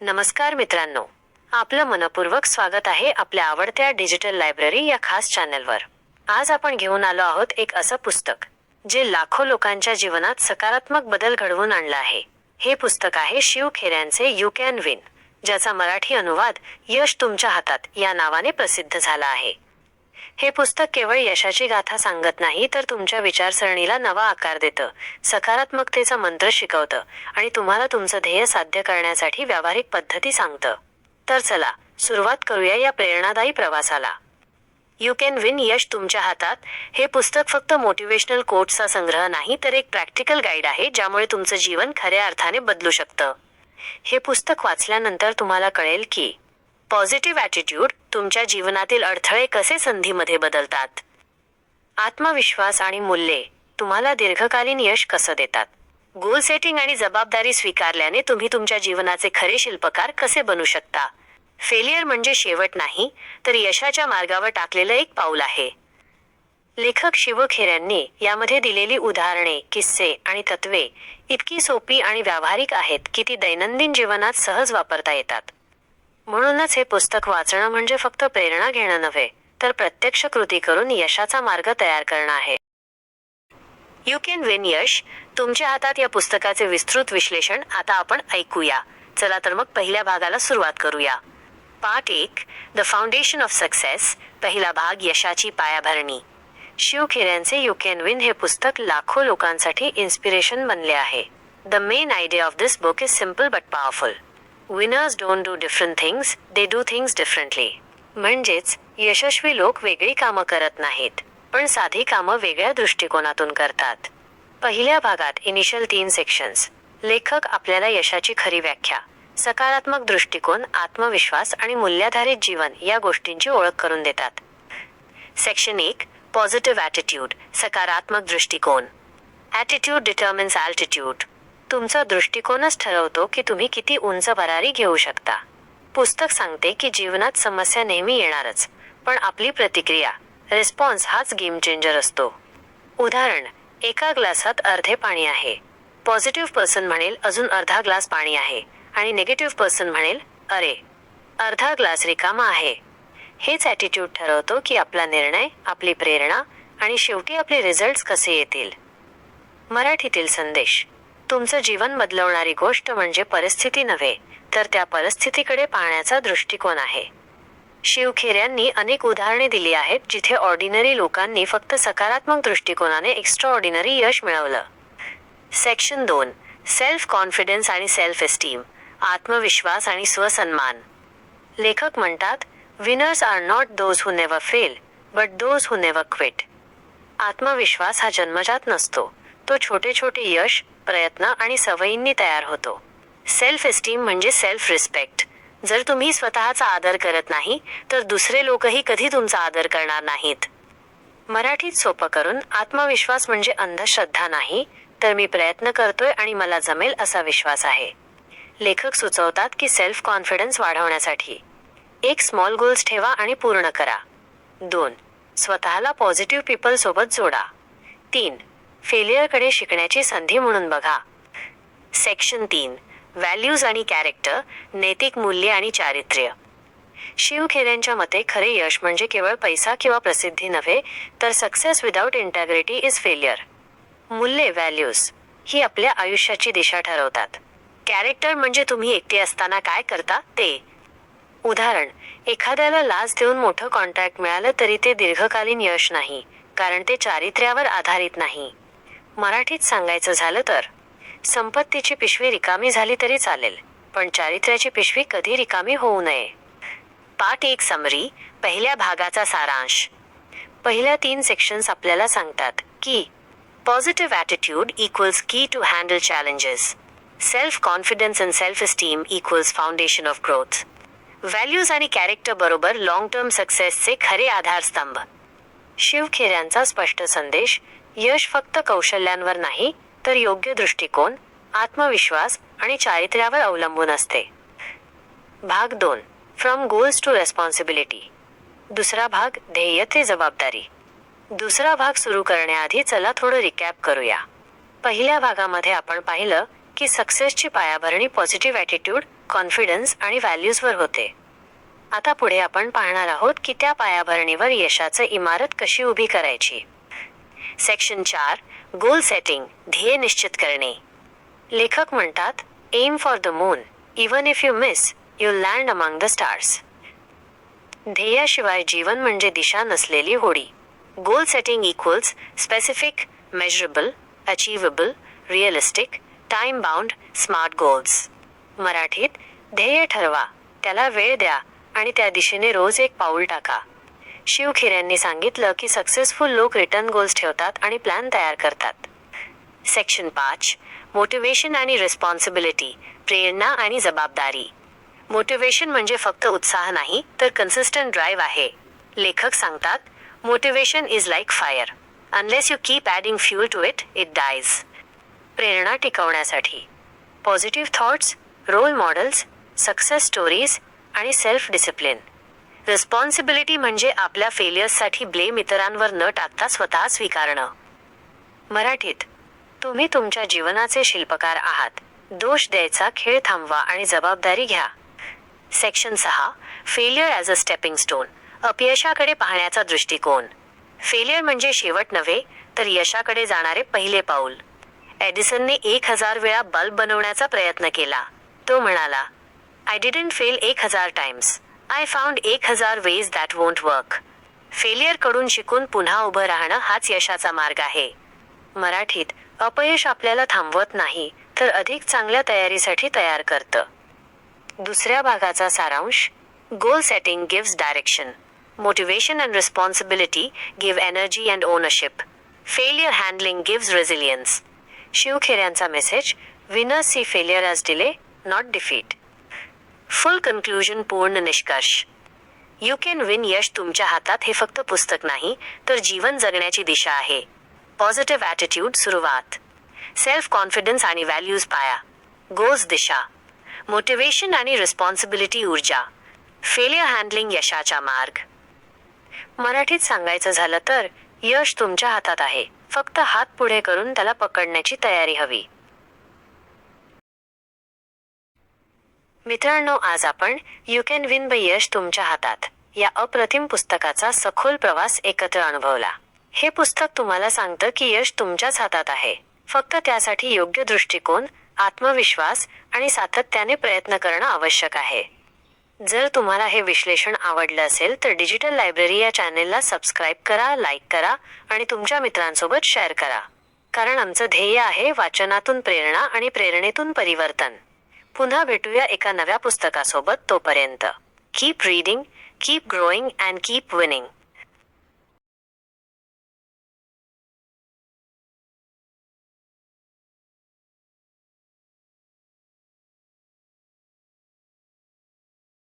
नमस्कार मित्रांनो. आपलं मनपूर्वक स्वागत आहे आपल्या आवडत्या डिजिटल लायब्ररी या खास चॅनलवर. आज आपण घेऊन आलो आहोत एक असं पुस्तक जे लाखो लोकांच्या जीवनात सकारात्मक बदल घडवून आणलं आहे. हे पुस्तक आहे शिव खेऱ्यांचे यू कॅन विन ज्याचा मराठी अनुवाद यश तुमच्या हातात या नावाने प्रसिद्ध झाला आहे. हे पुस्तक केवळ यशाची गाथा सांगत नाही तर तुमच्या विचारसरणीला नवा आकार देतं. सकारात्मकतेचा मंत्र शिकवतं आणि तुम्हाला तुमचं ध्येय साध्य करण्यासाठी व्यावहारिक पद्धती सांगतं. तर चला सुरुवात करूया या प्रेरणादायी प्रवासाला. यू कॅन विन यश तुमच्या हातात. हे पुस्तक फक्त मोटिवेशनल कोट्सचा संग्रह नाही तर एक प्रॅक्टिकल गाईड आहे ज्यामुळे तुमचं जीवन खऱ्या अर्थाने बदलू शकतं. हे पुस्तक वाचल्यानंतर तुम्हाला कळेल की पॉझिटिव्ह ॲटिट्यूड तुमच्या जीवनातील अडथळे कसे संधीमध्ये बदलतात? आत्मविश्वास आणि मूल्ये तुम्हाला दीर्घकालीन यश कसं देतात? गोल सेटिंग आणि जबाबदारी स्वीकारल्याने तुम्ही तुमच्या जीवनाचे खरे शिल्पकार कसे बनू शकता? फेलियर म्हणजे शेवट नाही तर यशाच्या मार्गावर टाकलेलं एक पाऊल आहे. लेखक शिवखेऱ्यांनी यामध्ये दिलेली उदाहरणे किस्से आणि तत्वे इतकी सोपी आणि व्यावहारिक आहेत की ती दैनंदिन जीवनात सहज वापरता येतात. म्हणूनच हे पुस्तक वाचणं म्हणजे फक्त प्रेरणा घेणं नव्हे तर प्रत्यक्ष कृती करून यशाचा मार्ग तयार करणं आहे. यू कॅन विन यश. तुमच्या हातात या पुस्तकाचे विस्तृत विश्लेषण आता आपण ऐकूया. चला तर मग पहिल्या भागाला सुरुवात करूया. पार्ट एक द फाउंडेशन ऑफ सक्सेस पहिला भाग यशाची पायाभरणी. शिव खेऱ्यांचे यू कॅन विन हे पुस्तक लाखो लोकांसाठी इन्स्पिरेशन बनले आहे. The main idea of this book is simple but powerful winners don't do different things they do things differently म्हणजेच यशस्वी लोक वेगळी कामं करत नाहीत पण साधी कामं वेगळ्या दृष्टिकोनातून करतात. पहिल्या भागात इनिशियल तीन सेक्शन्स लेखक आपल्याला यशाची खरी व्याख्या सकारात्मक दृष्टिकोन आत्मविश्वास आणि मूल्याधारित जीवन या गोष्टींची ओळख करून देतात. सेक्शन एक पॉझिटिव्ह ॲटिट्यूड सकारात्मक दृष्टिकोन. ॲटिट्यूड डिटर्मिन्स ॲल्टिट्यूड तुमचा दृष्टिकोनच ठरवतो की तुम्ही किती उंच भरारी घेऊ शकता. पुस्तक सांगते की जीवनात समस्या नेहमी येणारच पण आपली प्रतिक्रिया रिस्पॉन्स हाच गेम चेंजर असतो. उदाहरण एका ग्लासात अर्धे पाणी आहे. पॉझिटिव्ह पर्सन म्हणेल अजून अर्धा ग्लास पाणी आहे. आणि निगेटिव्ह पर्सन म्हणेल अरे अर्धा ग्लास रिकामा आहे. हेच ॲटिट्यूड ठरवतो की आपला निर्णय आपली प्रेरणा आणि शेवटी आपले रिझल्ट्स कसे येतील. मराठीतील संदेश तुमचं जीवन बदलवणारी गोष्ट म्हणजे परिस्थिती नव्हे तर त्या परिस्थितीकडे पाहण्याचा दृष्टिकोन आहे. शिवखेऱ्यांनी अनेक उदाहरणे दिली आहेत जिथे ऑर्डिनरी लोकांनी फक्त सकारात्मक दृष्टिकोनाने एक्स्ट्रा ऑर्डिनरी यश मिळवलं. सेक्शन दोन सेल्फ कॉन्फिडन्स आणि सेल्फ एस्टीम आत्मविश्वास आणि स्वसन्मान. लेखक म्हणतात winners are not those who never fail but those who never quit आत्मविश्वास हा जन्मजात नसतो. तो छोटे छोटे यश प्रयत्न आणि सवयींनी तयार होतो. सेल्फ एस्टीम म्हणजे सेल्फ रिस्पेक्ट जर तुम्ही स्वतःचा आदर करत नाही तर दुसरे लोकही कधी तुमचा आदर करणार नाहीत. मराठीत सोपं करून आत्मविश्वास म्हणजे अंधश्रद्धा नाही तर मी प्रयत्न करतोय आणि मला जमेल असा विश्वास आहे. लेखक सुचवतात की सेल्फ कॉन्फिडन्स वाढवण्यासाठी. एक स्मॉल गोल्स ठेवा आणि पूर्ण करा. दोन स्वतःला पॉझिटिव्ह पीपल सोबत जोडा. तीन फेलियरकडे शिकण्याची संधी म्हणून बघा. सेक्शन तीन. व्हॅल्यूज आणि कॅरेक्टर नैतिक मूल्य आणि चारित्र्य. शिवखेऱ्यांच्या मते खरे यश म्हणजे केवळ पैसा किंवा प्रसिद्धी नव्हे तर success without integrity is failure मूल्ये व्हॅल्यूज ही आपल्या आयुष्याची दिशा ठरवतात. कॅरेक्टर म्हणजे तुम्ही एकटे असताना काय करता? ते. उदाहरण एखाद्याला लाच देऊन मोठं कॉन्ट्रॅक्ट मिळालं तरी ते दीर्घकालीन यश नाही कारण ते चारित्र्यावर आधारित नाही. मराठीत सांगायचं झालं तर? संपत्तीची पिशवी रिकामी झाली तरी चालेल पण चारित्र्याची पिशवी कधी रिकामी होऊ नये. पाठ एक समरी पहिल्या भागाचा सारांश. पहिल्या तीन सेक्शन्स आपल्याला सांगतात की positive attitude equals key to handle challenges self confidence and self esteem equals foundation of growth values आणि कॅरेक्टर बरोबर लॉंग टर्म सक्सेसचे खरे आधारस्तंभ. शिवखेऱ्यांचा स्पष्ट संदेश यश फक्त कौशल्यांवर नाही तर योग्य दृष्टिकोन आत्मविश्वास आणि चारित्र्यावर अवलंबून असते. भाग दोन फ्रॉम गोल्स टू रेस्पॉन्सिबिलिटी दुसरा भाग ध्येय ते जबाबदारी. दुसरा भाग सुरू करण्याआधी चला थोडं रिकॅप करूया. पहिल्या भागामध्ये आपण पाहिलं की सक्सेसची पायाभरणी पॉझिटिव्ह ॲटिट्यूड कॉन्फिडन्स आणि व्हॅल्यूजवर होते. आता पुढे आपण पाहणार आहोत की त्या पायाभरणीवर यशाचं इमारत कशी उभी करायची. सेक्शन चार गोल सेटिंग ध्येय निश्चित करणे. लेखक म्हणतात aim for the moon even if you miss you land among the stars ध्येयाशिवाय जीवन म्हणजे दिशा नसलेली होडी. Goal setting equals specific measurable achievable realistic time bound SMART goals मराठीत ध्येय ठरवा. त्याला वेळ द्या आणि त्या दिशेने रोज एक पाऊल टाका. शिवखिऱ्यांनी सांगितलं की सक्सेसफुल लोक रिटर्न गोल्स ठेवतात आणि प्लॅन तयार करतात. सेक्शन पाच मोटिवेशन आणि रिस्पॉन्सिबिलिटी प्रेरणा आणि जबाबदारी. मोटिवेशन म्हणजे फक्त उत्साह नाही तर कन्सिस्टंट ड्राईव्ह आहे. लेखक सांगतात motivation is like fire unless you keep adding fuel to it it dies प्रेरणा टिकवण्यासाठी. Positive thoughts role models success stories आणि सेल्फ डिसिप्लिन रिस्पॉन्सिबिलिटी म्हणजे आपल्या फेलियर्ससाठी ब्लेम इतरांवर न टाकता स्वतः स्वीकारणं. मराठीत तुम्ही तुमच्या जीवनाचे शिल्पकार आहात. दोष द्यायचा खेळ थांबवा आणि जबाबदारी घ्या. सेक्शन सहा failure as a stepping stone अपयशाकडे पाहण्याचा दृष्टिकोन. फेलियर म्हणजे शेवट नव्हे तर यशाकडे जाणारे पहिले पाऊल. एडिसनने एक हजार वेळा बल्ब बनवण्याचा प्रयत्न केला. तो म्हणाला आय डिडंट फेल एक हजार टाइम्स आय फाउंड एक हजार वेज दॅट वोंट वर्क फेलियरकडून शिकून पुन्हा उभं राहणं हाच यशाचा मार्ग आहे. मराठीत अपयश आपल्याला थांबवत नाही तर अधिक चांगल्या तयारीसाठी तयार करतं. दुसऱ्या भागाचा सारांश goal setting gives direction motivation and responsibility give energy and ownership failure handling gives resilience शिवखेऱ्यांचा message winners see failure as delay not defeat full conclusion पूर्ण निष्कर्ष. यू कॅन विन यश तुमच्या हातात हे फक्त पुस्तक नाही तर जीवन जगण्याची दिशा आहे. पॉझिटिव्ह ॲटिट्यूड सुरुवात. सेल्फ कॉन्फिडन्स आणि व्हॅल्यूज पाया. गोल्स दिशा. मोटिवेशन आणि रिस्पॉन्सिबिलिटी ऊर्जा. फेलियर हँडलिंग यशाचा मार्ग. मराठीत सांगायचं झालं तर यश तुमच्या हातात आहे. फक्त हात पुढे करून त्याला पकडण्याची तयारी हवी. मित्रांनो आज आपण यू कॅन विन बाय यश तुमच्या हातात या अप्रतिम पुस्तकाचा सखोल प्रवास एकत्र अनुभवला. हे पुस्तक तुम्हाला सांगतं की यश तुमच्याच हातात आहे. फक्त त्यासाठी योग्य दृष्टिकोन आत्मविश्वास आणि सातत्याने प्रयत्न करणं आवश्यक आहे. जर तुम्हाला हे विश्लेषण आवडलं असेल तर डिजिटल लायब्ररी या चॅनेलला सबस्क्राईब करा लाईक करा आणि तुमच्या मित्रांसोबत शेअर करा. कारण आमचं ध्येय आहे वाचनातून प्रेरणा आणि प्रेरणेतून परिवर्तन. पुन्हा भेटूया एका नव्या पुस्तकासोबत तोपर्यंत. Keep reading keep growing and keep winning